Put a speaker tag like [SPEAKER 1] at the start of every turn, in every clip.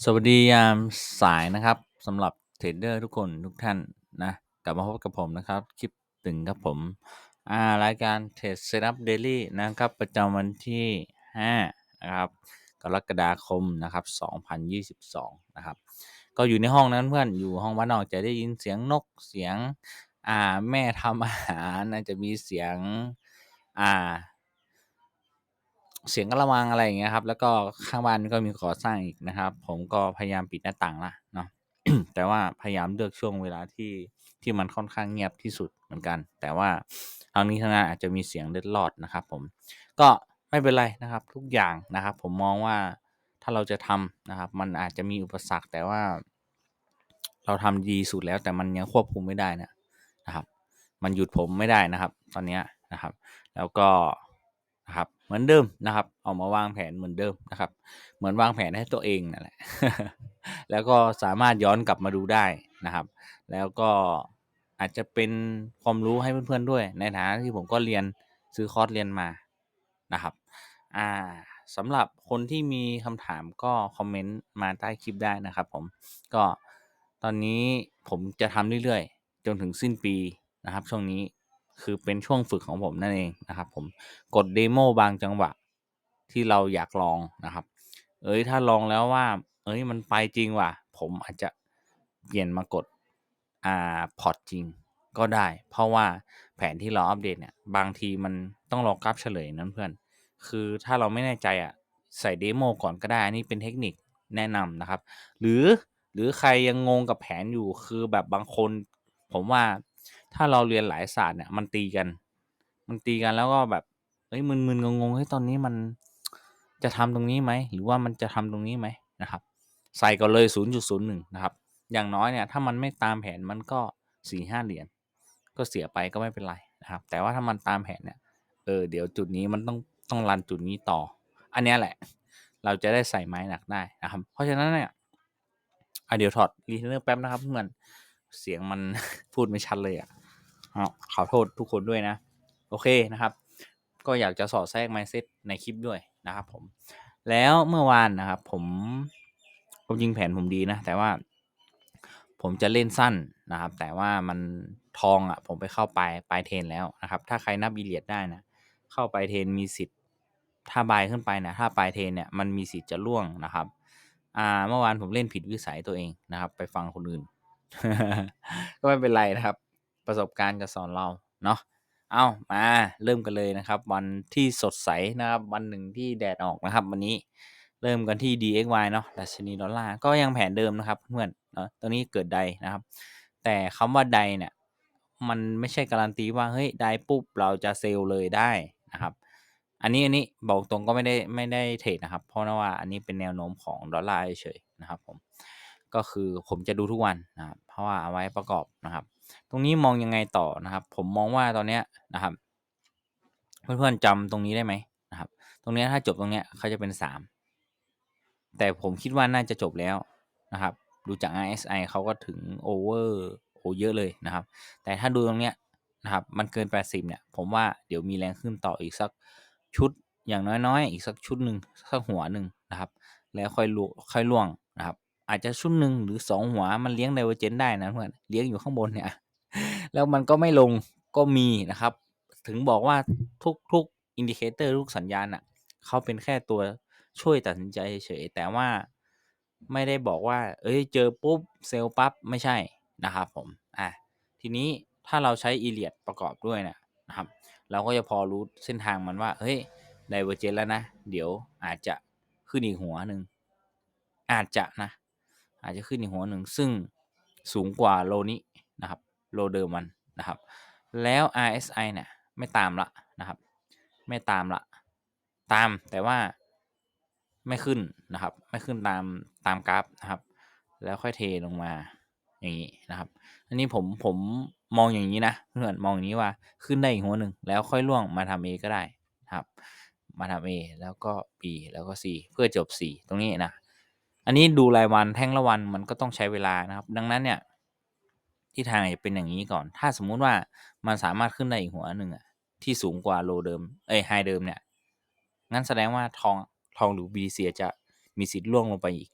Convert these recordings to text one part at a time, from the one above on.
[SPEAKER 1] สวัสดียามสายนะครับสำหรับเทรดเดอร์ทุกคนทุกท่านนะกลับมาพบกับผมนะครับ คลิปตึงครับผมอ่ารายการเทรดเซ็ตอัพเดลี่นะครับ ประจำวันที่5นะครับกรกฎาคมนะครับ2022นะครับก็อยู่ในห้องนั้นเพื่อนอยู่ห้องบ้านนอกจะได้ยินเสียงนกเสียงอ่าแม่ทำอาหารน่าจะมีเสียงอ่า เสียงกระมังอะไรอย่างเงี้ยครับ แล้วก็ข้างบ้านก็มีก่อสร้างอีกนะครับ ผมก็พยายามปิดหน้าต่างละเนาะ แต่ว่าพยายามเลือกช่วงเวลาที่ที่มันค่อนข้างเงียบที่สุดเหมือนกัน แต่ว่าทางนี้ทางนั้นอาจจะมีเสียงเล็ดลอดนะครับ ผมก็ไม่เป็นไรนะครับ ทุกอย่างนะครับ ผมมองว่าถ้าเราจะทำนะครับ มันอาจจะมีอุปสรรคแต่ว่า เราทำดีสุดแล้ว แต่มันยังควบคุมไม่ได้นะนะครับ มันหยุดผมไม่ได้นะครับ ตอนนี้นะครับ แล้วก็ นะครับ เหมือนเดิมนะครับออกมาวางแผนเหมือนเดิมนะครับ เหมือนวางแผนให้ตัวเองนั่นแหละ แล้วก็สามารถย้อนกลับมาดูได้นะครับ แล้วก็อาจจะเป็นความรู้ให้เพื่อนๆด้วย ในฐานะที่ผมก็เรียนซื้อคอร์สเรียนมานะครับอ่าสำหรับคนที่มีคำถามก็คอมเมนต์มาใต้คลิปได้นะครับผมก็ตอนนี้ผมจะทำเรื่อยๆ จนถึงสิ้นปีนะครับ ช่วงนี้ คือเป็นช่วงฝึกของผมนั่นเองนะครับ ผมกดเดโมบางจังหวะที่เราอยากลองนะครับ เอ้ยถ้าลองแล้วว่า เอ้ยมันไปจริงว่ะ ผมอาจจะเปลี่ยนมากดอ่าพอร์ตจริงก็ได้ เพราะว่าแผนที่เราอัปเดตเนี่ย บางทีมันต้องรอกราฟเฉลยนั้นเพื่อน คือถ้าเราไม่แน่ใจอะใส่เดโมก่อนก็ได้ อันนี้เป็นเทคนิคแนะนำนะครับ หรือหรือใครยังงงกับแผนอยู่คือแบบบางคน ผมว่า ถ้าเราเรียนหลายศาสตร์เนี่ยมันตีกัน มันตีกันแล้วก็แบบเอ้ยมึนๆงงๆเฮ้ยตอนนี้มันจะทำตรงนี้ไหมหรือว่ามันจะทำตรงนี้ไหมนะครับ ใส่ก่อนเลย 0.01 นะครับ อย่างน้อยเนี่ยถ้ามันไม่ตามแผนมันก็สี่ห้าเหรียญก็เสียไปก็ไม่เป็นไรนะครับ แต่ว่าถ้ามันตามแผนเนี่ยเออเดี๋ยวจุดนี้มันต้องต้องรันจุดนี้ต่อ อันนี้แหละ เราจะได้ใส่ไม้หนักได้นะครับ เพราะฉะนั้นเนี่ยอะเดี๋ยวถอดรีเทนเนอร์แป๊บนะครับเพื่อนเสียงมันพูดไม่ชัดเลยอะ ขอโทษทุกคนด้วยนะ โอเคนะครับ ก็อยากจะสอดแทรกไมเซ็ตในคลิปด้วยนะครับผม แล้วเมื่อวานนะครับ ผมผมยิงแผนผมดีนะ แต่ว่าผมจะเล่นสั้นนะครับ แต่ว่ามันทองอะ ผมไปเข้าปลายปลายเทนแล้วนะครับ ถ้าใครนับอีเลียดได้นะ เข้าปลายเทนมีสิทธิ์ ถ้าบายขึ้นไปนะ ถ้าปลายเทนเนี่ยมันมีสิทธิ์จะล่วงนะครับ อ่า เมื่อวานผมเล่นผิดวิสัยตัวเองนะครับ ไปฟังคนอื่น ก็ไม่เป็นไรนะครับ ประสบการณ์จะสอนเราเนาะเอามาเริ่มกันเลยนะครับ วันที่สดใสนะครับ วันหนึ่งที่แดดออกนะครับ วันนี้เริ่มกันที่ DXY เนาะดัชนีดอลลาร์ก็ยังแผนเดิมนะครับเพื่อนเนาะตรงนี้เกิดใดนะครับ แต่คำว่าใดเนี่ยมันไม่ใช่การันตีว่าเฮ้ยใดปุ๊บเราจะเซลเลยได้นะครับ อันนี้อันนี้บอกตรงก็ไม่ได้ไม่ได้เทรดนะครับ เพราะว่าอันนี้เป็นแนวโน้มของดอลลาร์เฉยๆนะครับผมก็คือผมจะดูทุกวันนะครับเพราะว่าเอาไว้ประกอบนะครับ ตรงนี้มองยังไงต่อนะครับ ผมมองว่าตอนเนี้ยนะครับ เพื่อนๆจำตรงนี้ได้ไหมนะครับ ตรงนี้ถ้าจบตรงเนี้ยเขาจะเป็นสามแต่ผมคิดว่าน่าจะจบแล้วนะครับ ดูจาก RSI เขาก็ถึงโอเวอร์โอเยอะเลยนะครับ แต่ถ้าดูตรงเนี้ยนะครับมันเกิน 80 เนี่ย ผมว่าเดี๋ยวมีแรงขึ้นต่ออีกสักชุดอย่างน้อยๆ อีกสักชุดหนึ่งสักหัวหนึ่งนะครับ แล้วค่อยลวค่อยล่วงนะครับ อาจจะชุดหนึ่งหรือสองหัวมันเลี้ยงไดเวอร์เจนได้นะเพื่อนเลี้ยงอยู่ข้างบนเนี่ย แล้วมันก็ไม่ลงก็มีนะครับ ถึงบอกว่าทุกทุกอินดิเคเตอร์ทุกสัญญาณอะเขาเป็นแค่ตัวช่วยตัดสินใจเฉยแต่ว่าไม่ได้บอกว่า เอ้ย เจอปุ๊บเซลล์ปั๊บไม่ใช่นะครับผม อะ ทีนี้ถ้าเราใช้อีเลียดประกอบด้วยนะนะครับ เราก็จะพอรู้เส้นทางมันว่า เฮ้ยไดเวอร์เจนแล้วนะ เดี๋ยวอาจจะขึ้นอีกหัวหนึ่ง อาจจะนะ อาจจะขึ้นอีกหัวหนึ่ง ซึ่งสูงกว่าโลนี้นะครับโลเดิมมันนะครับ แล้ว RSI เนี่ยไม่ตามละนะครับ ไม่ตามละ ตามแต่ว่าไม่ขึ้นนะครับ ไม่ขึ้นตามตามกราฟนะครับ แล้วค่อยเทลงมาอย่างนี้นะครับ อันนี้ผมผมมองอย่างนี้นะเพื่อนมองอย่างนี้ว่าขึ้นได้อีกหัวหนึ่งแล้วค่อยล่วงมาทำ A ก็ได้นะครับ มาทำ A แล้วก็ B แล้วก็ C เพื่อจบ C ตรงนี้นะ อันนี้ดูรายวันแท่งละวันมันก็ต้องใช้เวลานะครับ ดังนั้นเนี่ยที่ทางจะเป็นอย่างนี้ก่อน ถ้าสมมุติว่ามันสามารถขึ้นได้อีกหัวหนึ่งอะที่สูงกว่าโลเดิม เอ้ยไฮเดิมเนี่ย งั้นแสดงว่าทองทองหรือ BTC จะมีสิทธิ์ล่วงลงไปอีก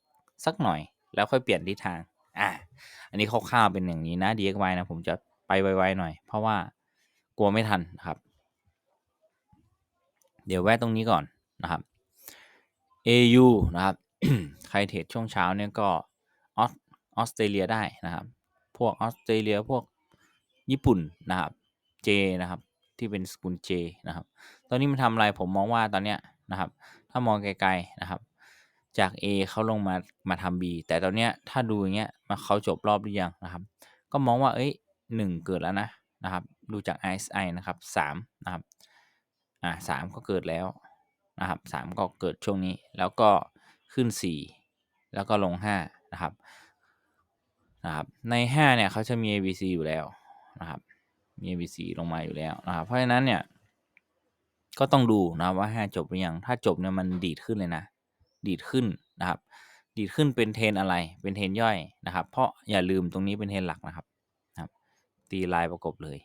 [SPEAKER 1] สักหน่อย แล้วค่อยเปลี่ยนทิศทาง อะ อันนี้คร่าวๆเป็นอย่างนี้นะ DXY นะผมจะไปไวๆหน่อย เพราะว่ากลัวไม่ทันนะครับ เดี๋ยวแวะตรงนี้ก่อนนะครับ AU นะครับ ใครเทรดช่วงเช้าเนี่ยก็ออสออสเตรเลียได้นะครับ พวกออสเตรเลียพวกญี่ปุ่นนะครับ J นะครับ ที่เป็นสกุล J นะครับ ตอนนี้มันทำอะไรผมมองว่าตอนเนี้ยนะครับ ถ้ามองไกลๆนะครับ จาก A เขาลงมามาทำ B แต่ตอนเนี้ยถ้าดูอย่างเงี้ยมาเขาจบรอบหรือยังนะครับ ก็มองว่าเอ้ยหนึ่งเกิดแล้วนะนะครับ ดูจาก RSI นะครับสามนะครับ อ่าสามก็เกิดแล้วนะครับสามก็เกิดช่วงนี้ แล้วก็ ขึ้นสี่แล้วก็ลงห้านะครับนะครับในห้าเนี่ยเขาจะมี ABC อยู่แล้วนะครับมี ABC ลงมาอยู่แล้วนะครับเพราะฉะนั้นเนี่ยก็ต้องดูนะครับว่าห้าจบหรือยังถ้าจบเนี่ยมันดีดขึ้นเลยนะ ดีดขึ้นนะครับ ดีดขึ้นเป็นเทนอะไรเป็นเทนย่อยนะครับ เพราะอย่าลืมตรงนี้เป็นเทนหลักนะครับนะครับ ตีลายประกบเลย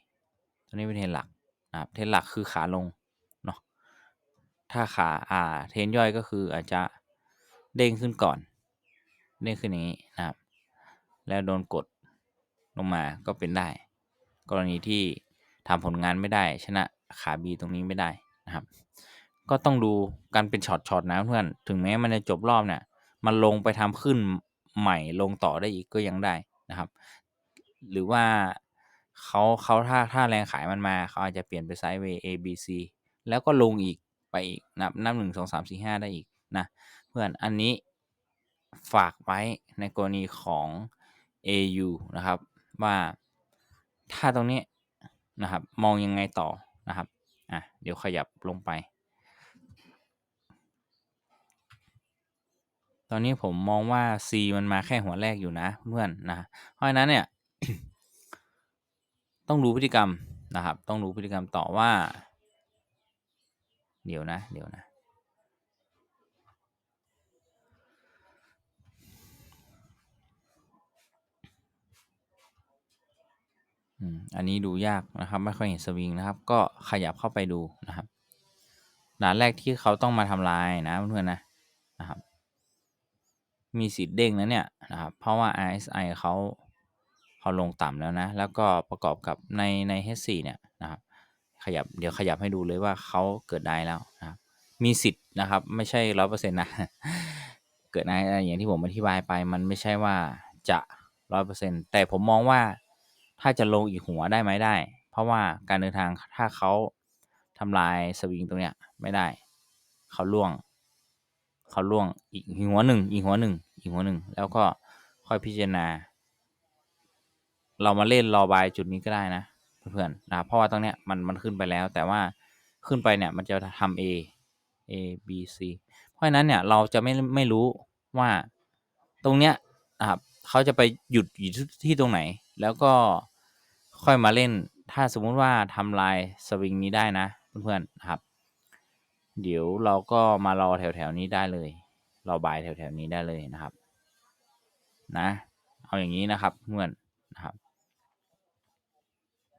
[SPEAKER 1] ตรงนี้เป็นเทนหลักนะครับเทนหลักคือขาลงเนาะถ้าขาอ่าเทนย่อยก็คืออาจจะ เด้งขึ้นก่อน เด้งขึ้นอย่างนี้นะครับ แล้วโดนกดลงมาก็เป็นได้ กรณีที่ทำผลงานไม่ได้ ชนะขาบีตรงนี้ไม่ได้นะครับ ก็ต้องดูกันเป็นช็อตๆนะเพื่อนถึงแม้มันจะจบรอบเนี่ยมันลงไปทำขึ้นใหม่ลงต่อได้อีกก็ยังได้นะครับ หรือว่าเขาเขาถ้าถ้าแรงขายมันมาเขาอาจจะเปลี่ยนไปไซด์เวย์ A B C แล้วก็ลงอีกไปอีกนับนับหนึ่งสองสามสี่ห้าได้อีกนะ เพื่อนอันนี้ฝากไว้ในกรณีของ AU นะครับ ว่าถ้าตรงนี้นะครับ มองยังไงต่อนะครับอะเดี๋ยวขยับลงไป ตอนนี้ผมมองว่า C มันมาแค่หัวแรกอยู่นะเพื่อนนะเพราะฉะนั้นเนี่ยต้องรู้พฤติกรรมนะครับ ต้องรู้พฤติกรรมต่อว่า เดี๋ยวนะ เดี๋ยวนะ อืมอันนี้ดูยากนะครับ ไม่ค่อยเห็นสวิงนะครับ ก็ขยับเข้าไปดูนะครับด่านแรกที่เขาต้องมาทำลายนะเพื่อนๆนะนะครับ มีสิทธิ์เด้งนะเนี่ยนะครับ เพราะว่า RSI เขาเขาลงต่ำแล้วนะ แล้วก็ประกอบกับในใน H4 เนี่ยนะครับ ขยับเดี๋ยวขยับให้ดูเลยว่าเขาเกิดได้แล้วนะครับ มีสิทธิ์นะครับ ไม่ใช่ร้อยเปอร์เซ็นต์นะ เกิดได้อย่างที่ผมอธิบายไป มันไม่ใช่ว่าจะร้อยเปอร์เซ็นต์แต่ผมมองว่า ถ้าจะลงอีกหัวได้ไหมได้ เพราะว่าการเดินทางถ้าเขาทำลายสวิงตรงเนี้ยไม่ได้ เขาล่วง เขาล่วงอีกหัวหนึ่งอีกหัวหนึ่งอีกหัวหนึ่งแล้วก็ค่อยพิจารณา เรามาเล่นรอบายจุดนี้ก็ได้นะเพื่อนๆนะเพราะว่าตรงเนี้ยมันมันขึ้นไปแล้ว แต่ว่าขึ้นไปเนี่ยมันจะทำ A A B C เพราะฉะนั้นเนี่ยเราจะไม่ไม่รู้ว่าตรงเนี้ยนะครับเขาจะไปหยุดอยู่ที่ตรงไหน แล้วก็ค่อยมาเล่น ถ้าสมมุติว่าทำลายสวิงนี้ได้นะ เพื่อนๆครับ เดี๋ยวเราก็มารอแถวๆนี้ได้เลย รอบายแถวๆนี้ได้เลยนะครับ นะ เอาอย่างนี้นะครับเพื่อนนะครับ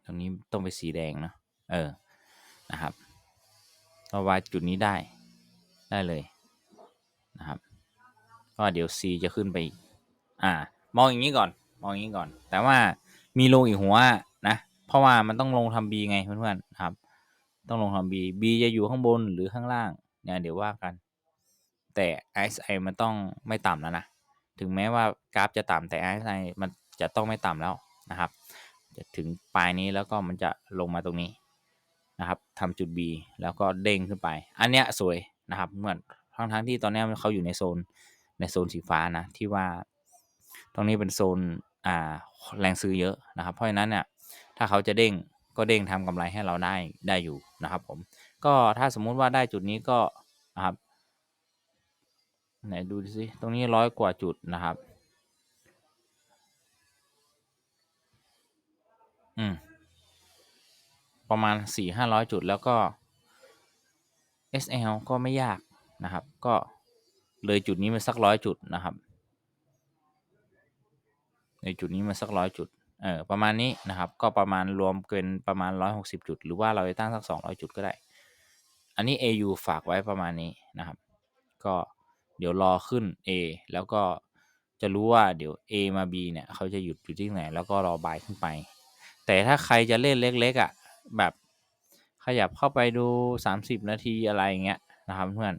[SPEAKER 1] ตรงนี้ต้องไปสีแดงเนาะเออนะครับรอบายจุดนี้ได้ได้เลยนะครับก็เดี๋ยว C จะขึ้นไปอีก อ่า มองอย่างนี้ก่อน มอย่างนี้ก่อน แต่ว่ามีลงอีกหัวนะ เพราะว่ามันต้องลงทำ B ไงเพื่อนๆนครับ ต้องลงทำ B B จะอยู่ข้างบนหรือข้างล่างเนี่ยเดี๋ยวว่ากัน แต่ RSI มันต้องไม่ต่ำแล้วนะ ถึงแม้ว่ากราฟจะต่ำแต่ RSI มันจะต้องไม่ต่ำแล้วนะครับ จะถึงปลายนี้แล้วก็มันจะลงมาตรงนี้นะครับทำจุด B แล้วก็เด้งขึ้นไป อันเนี้ยสวยนะครับเหมือนทั้งทั้งที่ตอนนี้เขาอยู่ในโซนในโซนสีฟ้านะที่ว่า ตรงนี้เป็นโซน อ่าแรงซื้อเยอะนะครับ เพราะฉะนั้นเนี่ยถ้าเขาจะเด้งก็เด้งทำกำไรให้เราได้ได้อยู่นะครับผมก็ถ้าสมมุติว่าได้จุดนี้ก็นะครับไหนดูสิตรงนี้ร้อยกว่าจุดนะครับ อืม ประมาณสี่ห้าร้อยจุดแล้วก็ SL ก็ไม่ยากนะครับ ก็เลยจุดนี้มาสักร้อยจุดนะครับ ในจุดนี้มาสักร้อยจุดเออประมาณนี้นะครับ ก็ประมาณรวมเกินประมาณร้อยหกสิบจุด หรือว่าเราจะตั้งสักสองร้อยจุดก็ได้ อันนี้ AU ฝากไว้ประมาณนี้นะครับ ก็เดี๋ยวรอขึ้น A แล้วก็จะรู้ว่าเดี๋ยว A มา B เนี่ยเขาจะหยุดอยู่ที่ไหน แล้วก็รอบายขึ้นไป แต่ถ้าใครจะเล่นเล็กๆอะ่ะแบบขยับเข้าไปดู 30 นาทีอะไรอย่างเงี้ยนะครับเพื่อน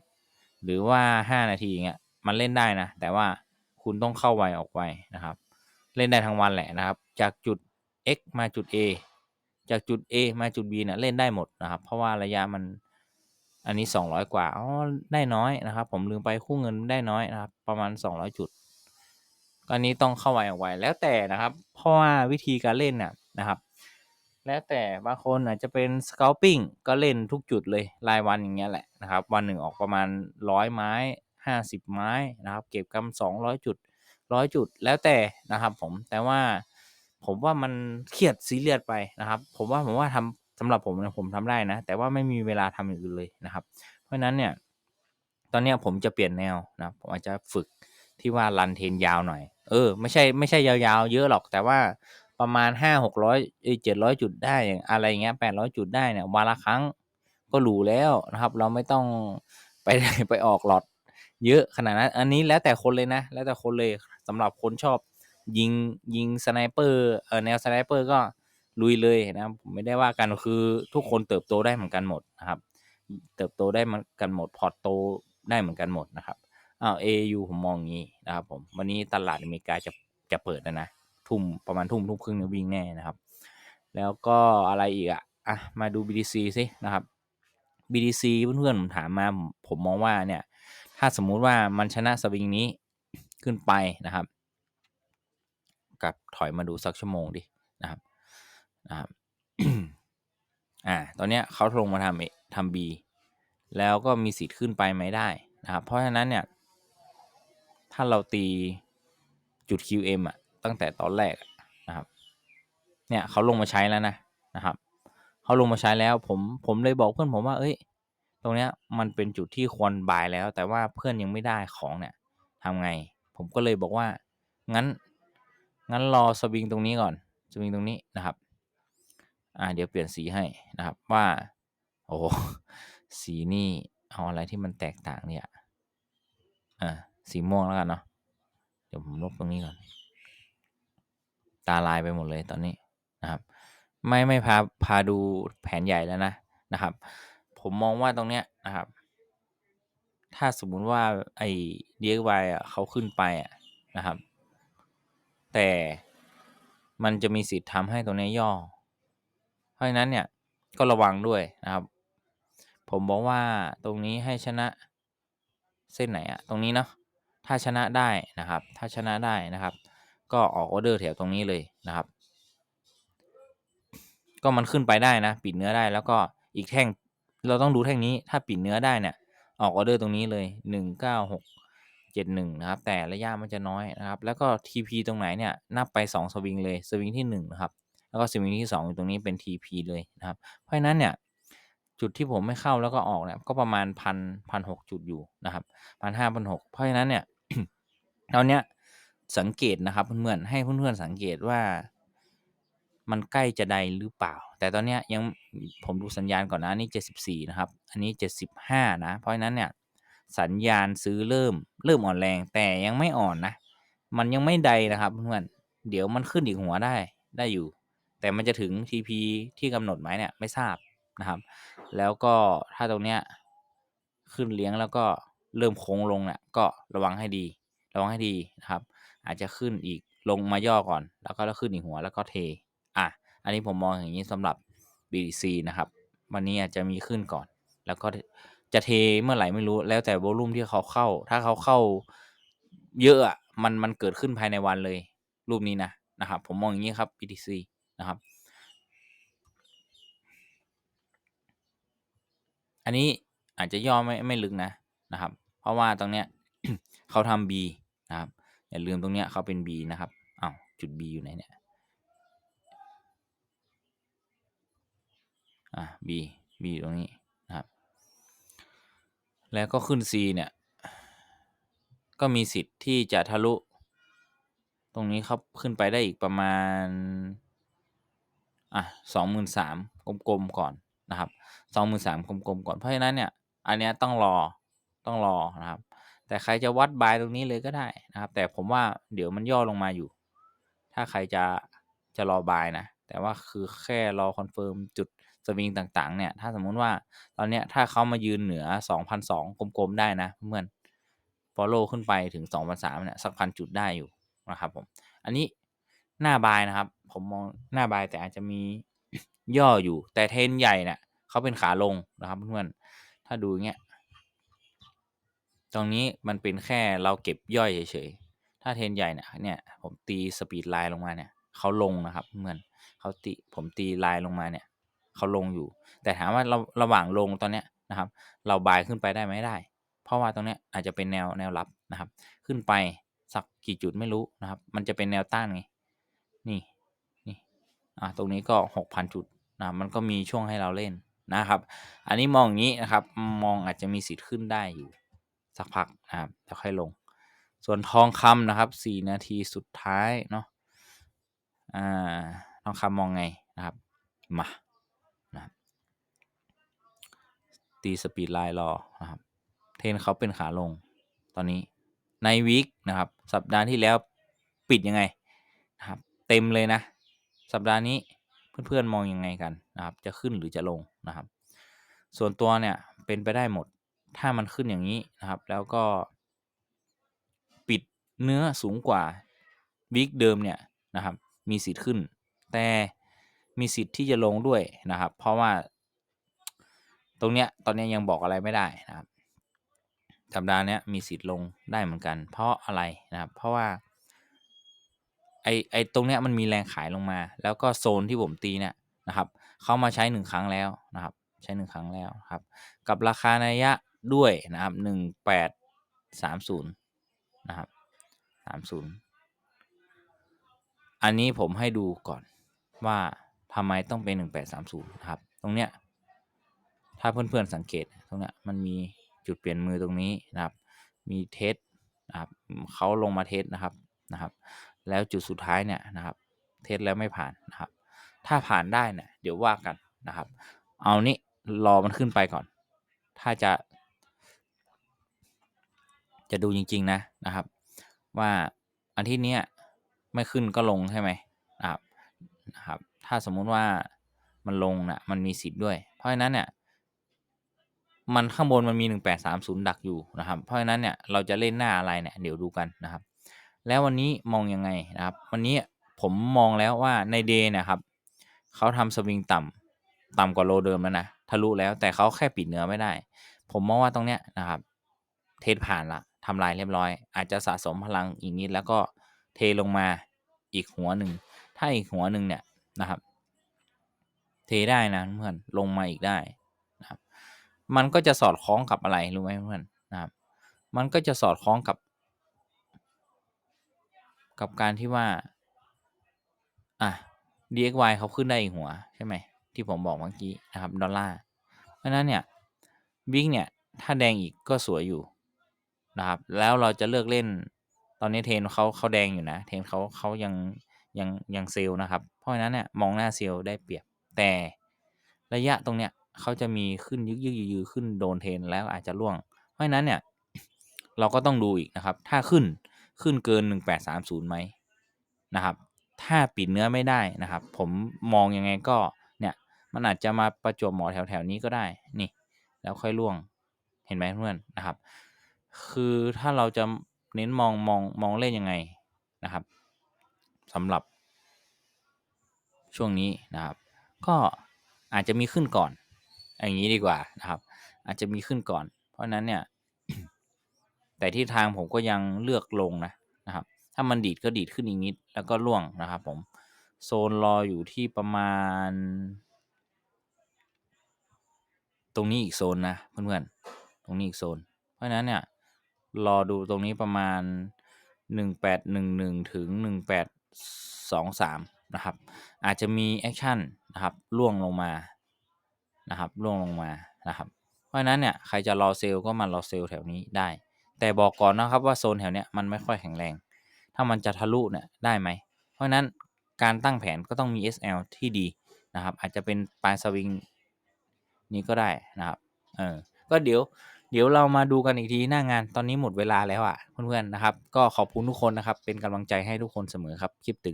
[SPEAKER 1] หรือว่า 5 นาทีอย่างเงี้ยมันเล่นได้นะ แต่ว่าคุณต้องเข้าไวออกไวนะครับ เล่นได้ทั้งวันแหละนะครับ จากจุด x มาจุด a จากจุด a มาจุด b เนี่ยเล่นได้หมดนะครับ เพราะว่าระยะมันอันนี้ 200 กว่าอ๋อได้น้อยนะครับ ผมลืมไปคู่เงินได้น้อยนะครับ ประมาณ 200 จุดอันนี้ต้องเข้าไวออกไวแล้วแต่นะครับ เพราะว่าวิธีการเล่นน่ะนะครับ แล้วแต่บางคนอาจจะเป็น scalping ก็เล่นทุกจุดเลยรายวันอย่างเงี้ยแหละนะครับ วันหนึ่งออกประมาณร้อยไม้ห้าสิบไม้นะครับ เก็บกำสองร้อยจุด ร้อยจุดแล้วแต่นะครับ ผมแต่ว่าผมว่ามันเครียดซีเรียสไปนะครับ ผมว่าผมว่าทำสำหรับผมนะผมทำได้นะ แต่ว่าไม่มีเวลาทำอย่างอื่นเลยนะครับ เพราะฉะนั้นเนี่ย ตอนเนี้ยผมจะเปลี่ยนแนวนะผมอาจจะฝึกที่ว่ารันเทนยาวหน่อย เออ ไม่ใช่ไม่ใช่ยาวๆ เยอะหรอกแต่ว่าประมาณห้าหกร้อยเจ็ดร้อยจุดได้อะไรเงี้ยแปดร้อยจุดได้เนี่ยวันละครั้งก็หรูแล้วนะครับ เราไม่ต้องไปไปออกหลอดเยอะขนาดนั้น อันนี้แล้วแต่คนเลยนะ แล้วแต่คนเลย สำหรับคนชอบยิงยิงสไนเปอร์เออแนวสไนเปอร์ก็ลุยเลยนะผมไม่ได้ว่ากันคือทุกคนเติบโตได้เหมือนกันหมดนะครับ เติบโตได้เหมือนกันหมดพอร์ตโตได้เหมือนกันหมดนะครับอ้าว AU ผมมองงี้นะครับผมวันนี้ตลาดอเมริกาจะจะเปิดแล้วนะทุ่มประมาณทุ่มทุ่มครึ่งเนี่ยวิ่งแน่นะครับ แล้วก็อะไรอีกอะอะมาดู BTC สินะครับ BTC เพื่อนๆผมถามมาผมมองว่าเนี่ย ถ้าสมมุติว่ามันชนะสวิงนี้ ขึ้นไปนะครับกับถอยมาดูสักชั่วโมงดินะครับนะครับอ่าตอนเนี้ยเขาลงมาทำทำ B แล้วก็มีสิทธิ์ขึ้นไปไม่ได้นะครับ เพราะฉะนั้นเนี่ย ถ้าเราตีจุด QM อะ ตั้งแต่ตอนแรกนะครับ เนี่ยเขาลงมาใช้แล้วนะนะครับเขาลงมาใช้แล้วผมผมเลยบอกเพื่อนผมว่า เอ้ย ตรงเนี้ยมันเป็นจุดที่ควรบายแล้ว แต่ว่าเพื่อนยังไม่ได้ของเนี่ยทำไง ผมก็เลยบอกว่า งั้น งั้นรอสวิงตรงนี้ก่อน สวิงตรงนี้นะครับ อ่า เดี๋ยวเปลี่ยนสีให้นะครับ ว่า โอ้สีนี่ เอาอะไรที่มันแตกต่างเนี่ย อ่า สีม่วงแล้วกันเนาะ เดี๋ยวผมลบตรงนี้ก่อน ตาลายไปหมดเลยตอนนี้นะครับ ไม่ไม่พาพาดูแผนใหญ่แล้วนะนะครับ ผมมองว่าตรงเนี้ยนะครับ ถ้าสมมุติว่าไอ้ DXY อะเขาขึ้นไปอะนะครับ แต่มันจะมีสิทธิ์ทำให้ตรงนี้ย่อ เพราะฉะนั้นเนี่ยก็ระวังด้วยนะครับ ผมบอกว่าตรงนี้ให้ชนะเส้นไหนอะตรงนี้เนาะถ้าชนะได้นะครับ ถ้าชนะได้นะครับ ก็ออกออเดอร์แถวตรงนี้เลยนะครับ ก็มันขึ้นไปได้นะ ปิดเนื้อได้แล้วก็อีกแท่งเราต้องดูแท่งนี้ถ้าปิดเนื้อได้เนี่ย ออกออเดอร์ตรงนี้เลยหนึ่งเก้าหกเจ็ดหนึ่งนะครับ แต่ระยะมันจะน้อยนะครับ แล้วก็ TP ตรงไหนเนี่ย นับไปสองสวิงเลย สวิงที่หนึ่งนะครับ แล้วก็สวิงที่สองอยู่ตรงนี้เป็น TP เลยนะครับ เพราะฉะนั้นเนี่ย จุดที่ผมไม่เข้าแล้วก็ออกเนี่ย ก็ประมาณพันพันหกจุดอยู่นะครับพันห้าพันหกเพราะฉะนั้นเนี่ยตอนเนี้ยสังเกตนะครับเพื่อนๆให้เพื่อนๆสังเกตว่า มันใกล้จะได้หรือเปล่า แต่ตอนเนี้ยยังผมดูสัญญาณก่อนนะนี่เจ็ดสิบสี่นะครับ อันนี้เจ็ดสิบห้านะ เพราะฉะนั้นเนี่ยสัญญาณซื้อเริ่มเริ่มอ่อนแรงแต่ยังไม่อ่อนนะ มันยังไม่ใดนะครับเพื่อนเดี๋ยวมันขึ้นอีกหัวได้ได้อยู่ แต่มันจะถึง TP ที่กำหนดไหมเนี่ยไม่ทราบนะครับ แล้วก็ถ้าตรงเนี้ยขึ้นเลี้ยงแล้วก็เริ่มโค้งลงเนี่ยก็ระวังให้ดี ระวังให้ดีนะครับ อาจจะขึ้นอีกลงมาย่อก่อน แล้วก็แล้วขึ้นอีกหัวแล้วก็เท อันนี้ผมมองอย่างนี้สำหรับ BTC นะครับ วันนี้อาจจะมีขึ้นก่อน แล้วก็จะเทเมื่อไหร่ไม่รู้แล้วแต่โวลุ่มที่เขาเข้า ถ้าเขาเข้าเยอะอะมันมันเกิดขึ้นภายในวันเลย รูปนี้นะนะครับ ผมมองอย่างนี้ครับ BTC นะครับ อันนี้อาจจะย่อไม่ไม่ลึกนะนะครับ เพราะว่าตรงเนี้ยเขาทำ B นะครับอย่าลืมตรงเนี้ยเขาเป็น B นะครับอ้าวจุด B อยู่ไหนเนี่ย อะ B B อยู่ตรงนี้นะครับ แล้วก็ขึ้น C เนี่ย ก็มีสิทธิ์ที่จะทะลุ ตรงนี้เขาขึ้นไปได้อีกประมาณ อะสองหมื่นสามกลมๆก่อนนะครับสองหมื่นสามกลมๆก่อน เพราะฉะนั้นเนี่ย อันเนี้ยต้องรอ ต้องรอนะครับ แต่ใครจะวัดบายตรงนี้เลยก็ได้นะครับ แต่ผมว่าเดี๋ยวมันย่อลงมาอยู่ ถ้าใครจะจะรอบายนะ แต่ว่าคือแค่รอคอนเฟิร์มจุด สวิงต่างๆ เนี่ย ถ้าสมมุติว่าตอนเนี้ยถ้าเขามายืนเหนือ 2,002กลมๆ ได้นะเพื่อนฟอลโล่ขึ้นไปถึง2,003เนี่ยสักพันจุดได้อยู่นะครับผม อันนี้หน้าบายนะครับ ผมมองหน้าบายแต่อาจจะมีย่ออยู่ แต่เทนใหญ่เนี่ยเขาเป็นขาลงนะครับเพื่อนๆถ้าดูเงี้ยตรงนี้มันเป็นแค่เราเก็บย่อยเฉยๆ ถ้าเทนใหญ่เนี่ยเนี่ยผมตีสปีดไลน์ลงมาเนี่ยเขาลงนะครับเพื่อนเขาตีผมตีไลน์ลงมาเนี่ย เขาลงอยู่ แต่ถามว่าเราระหว่างลงตอนเนี้ยนะครับ เราบายขึ้นไปได้ไหมได้ เพราะว่าตรงเนี้ยอาจจะเป็นแนวแนวรับนะครับ ขึ้นไปสักกี่จุดไม่รู้นะครับ มันจะเป็นแนวต้านไงนี่นี่อ่าตรงนี้ก็หกพันจุดนะมันก็มีช่วงให้เราเล่นนะครับ อันนี้มองอย่างนี้นะครับ มองอาจจะมีสิทธิ์ขึ้นได้อยู่ สักพักนะครับแล้วค่อยลง ส่วนทองคำนะครับสี่นาทีสุดท้ายเนาะอ่าทองคำมองไงนะครับ มานะครับ ตีสปีดไลน์รอนะครับเทนเขาเป็นขาลงตอนนี้ในวีคนะครับ สัปดาห์ที่แล้วปิดยังไงนะครับ เต็มเลยนะ สัปดาห์นี้เพื่อนๆมองยังไงกันนะครับ จะขึ้นหรือจะลงนะครับ ส่วนตัวเนี่ยเป็นไปได้หมดถ้ามันขึ้นอย่างนี้นะครับ แล้วก็ ปิดเนื้อสูงกว่าวิกเดิมเนี่ยนะครับ มีสิทธิ์ขึ้น แต่มีสิทธิ์ที่จะลงด้วยนะครับ เพราะว่า ตรงเนี้ยตอนนี้ยังบอกอะไรไม่ได้นะครับสัปดาห์นี้มีสิทธิ์ลงได้เหมือนกัน เพราะอะไรนะครับ เพราะว่า ไอไอตรงเนี้ยมันมีแรงขายลงมา แล้วก็โซนที่ผมตีเนี่ยนะครับ เข้ามาใช้หนึ่งครั้งแล้วนะครับ ใช้หนึ่งครั้งแล้วครับ กับราคานัยยะด้วยนะครับหนึ่งแปดสามศูนย์นะครับสามศูนย์อันนี้ผมให้ดูก่อนว่าทำไมต้องเป็นหนึ่งแปดสามศูนย์นะครับ ตรงเนี้ย ถ้าเพื่อนๆสังเกตตรงนี้มันมีจุดเปลี่ยนมือตรงนี้นะครับ มีเทสนะครับเขาลงมาเทสนะครับนะครับ แล้วจุดสุดท้ายเนี่ยนะครับเทสแล้วไม่ผ่านนะครับ ถ้าผ่านได้เนี่ยเดี๋ยวว่ากันนะครับ เอานี้รอมันขึ้นไปก่อน ถ้าจะ จะดูจริง ๆ นะนะครับ ว่าอาทิตย์นี้ไม่ขึ้นก็ลงใช่ไหมนะครับนะครับ ถ้าสมมุติว่ามันลงนะ่ะมันมีสิทธิ์ด้วย เพราะฉะนั้นเนี่ย มันข้างบนมันมี 1830 ดักอยู่นะครับ เพราะฉะนั้นเนี่ยเราจะเล่นหน้าอะไรเนี่ยเดี๋ยวดูกันนะครับ แล้ววันนี้มองยังไงนะครับ วันนี้ผมมองแล้วว่าในเดย์นี่ยครับเขาทำสวิงต่ำต่ำกว่าโลเดิมแล้วนะทะลุแล้วแต่เขาแค่ปิดเนื้อไม่ได้ ผมมองว่าตรงเนี้ยนะครับ เทสผ่านละทำลายเรียบร้อย อาจจะสะสมพลังอีกนิดแล้วก็เทลงมาอีกหัวหนึ่ง ถ้าอีกหัวหนึ่งเนี่ยนะครับ เทได้นะเพื่อนลงมาอีกได้ มันก็จะสอดคล้องกับอะไรรู้ไหมเพื่อนนะครับ มันก็จะสอดคล้องกับ กับการที่ว่า อะ DXY เขาขึ้นได้อีกหัวใช่ไหมที่ผมบอกเมื่อกี้นะครับดอลลาร์เพราะนั้นเนี่ยวิกเนี่ยถ้าแดงอีกก็สวยอยู่นะครับ แล้วเราจะเลือกเล่นตอนนี้เทนเขาเขาแดงอยู่นะ เทนเขาเขายังยังยังเซลนะครับ เพราะฉะนั้นเนี่ยมองหน้าเซลได้เปรียบแต่ระยะตรงเนี้ย เขาจะมีขึ้นยึกยึกยืขึ้นโดนเทนแล้วอาจจะล่วง เพราะฉะนั้นเนี่ย เราก็ต้องดูอีกนะครับ ถ้าขึ้นขึ้นเกิน 1830ไหมนะครับ ถ้าปิดเนื้อไม่ได้นะครับ ผมมองยังไงก็เนี่ย มันอาจจะมาประจวบหมอแถวแถวนี้ก็ได้นี่ แล้วค่อยล่วงเห็นไหมเพื่อนนะครับ คือถ้าเราจะเน้นมองมองมองเล่นยังไงนะครับสำหรับช่วงนี้นะครับ ก็อาจจะมีขึ้นก่อน อย่างนี้ดีกว่านะครับ อาจจะมีขึ้นก่อน เพราะนั้นเนี่ย แต่ที่ทางผมก็ยังเลือกลงนะนะครับ ถ้ามันดีดก็ดีดขึ้นอีกนิด แล้วก็ล่วงนะครับ ผม โซนรออยู่ที่ประมาณ ตรงนี้อีกโซนนะเพื่อนๆ ตรงนี้อีกโซน เพราะนั้นเนี่ย รอดูตรงนี้ประมาณ 1811 ถึง 1823 นะครับ อาจจะมีแอคชั่นนะครับล่วงลงมา นะครับล่วงลงมานะครับ เพราะฉะนั้นเนี่ยใครจะรอเซลล์ก็มารอเซลล์แถวนี้ได้ แต่บอกก่อนนะครับว่าโซนแถวเนี้ยมันไม่ค่อยแข็งแรง ถ้ามันจะทะลุเนี่ยได้ไหม เพราะฉะนั้นการตั้งแผนก็ต้องมี SL ที่ดีนะครับ อาจจะเป็นปลายสวิงนี้ก็ได้นะครับ เออ ก็เดี๋ยว เดี๋ยวเรามาดูกันอีกทีหน้างาน ตอนนี้หมดเวลาแล้วอะเพื่อนๆนะครับ ก็ขอบคุณทุกคนนะครับ เป็นกำลังใจให้ทุกคนเสมอครับคิดถึง